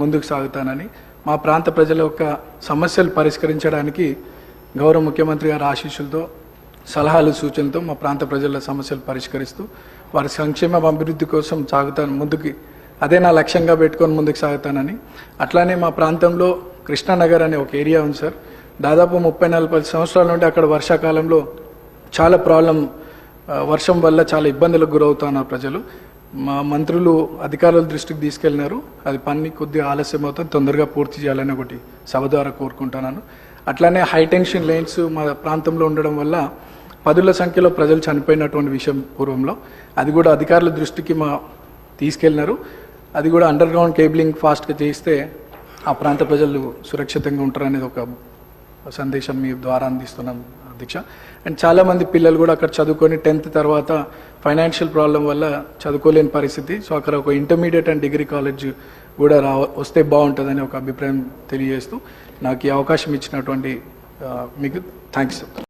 ముందుకు సాగుతానని మా ప్రాంత ప్రజల యొక్క సమస్యలు పరిష్కరించడానికి గౌరవ ముఖ్యమంత్రి గారి ఆశీస్సులతో సలహాలు సూచనలతో మా ప్రాంత ప్రజల సమస్యలు పరిష్కరిస్తూ వారి సంక్షేమ అభివృద్ధి కోసం సాగుతాను ముందుకి అదే నా లక్ష్యంగా పెట్టుకొని ముందుకు సాగుతానని. అట్లానే మా ప్రాంతంలో కృష్ణానగర్ అనే ఒక ఏరియా ఉంది సార్. దాదాపు ముప్పై నలభై సంవత్సరాల నుండి అక్కడ వర్షాకాలంలో చాలా ప్రాబ్లం వర్షం వల్ల చాలా ఇబ్బందులకు గురవుతున్నారు ప్రజలు. మా మంత్రులు అధికారుల దృష్టికి తీసుకెళ్ళినారు. అది పని కొద్దిగా ఆలస్యం అవుతుంది తొందరగా పూర్తి చేయాలని ఒకటి సభ ద్వారా కోరుకుంటున్నాను. అట్లానే హై టెన్షన్ లైన్స్ మా ప్రాంతంలో ఉండడం వల్ల పదుల సంఖ్యలో ప్రజలు చనిపోయినటువంటి విషయం పూర్వంలో. అది కూడా అధికారుల దృష్టికి మా తీసుకెళ్ళినారు. అది కూడా అండర్ గ్రౌండ్ కేబులింగ్ ఫాస్ట్గా చేస్తే ఆ ప్రాంత ప్రజలు సురక్షితంగా ఉంటారనేది ఒక సందేశం మీ ద్వారా అందిస్తున్నాం అధ్యక్ష. అండ్ చాలామంది పిల్లలు కూడా అక్కడ చదువుకొని టెన్త్ తర్వాత ఫైనాన్షియల్ ప్రాబ్లం వల్ల చదువుకోలేని పరిస్థితి. సో అక్కడ ఒక ఇంటర్మీడియట్ అండ్ డిగ్రీ కాలేజ్ కూడా రా వస్తే బాగుంటుందని ఒక అభిప్రాయం తెలియజేస్తూ నాకు ఈ అవకాశం ఇచ్చినటువంటి మీకు థ్యాంక్స్.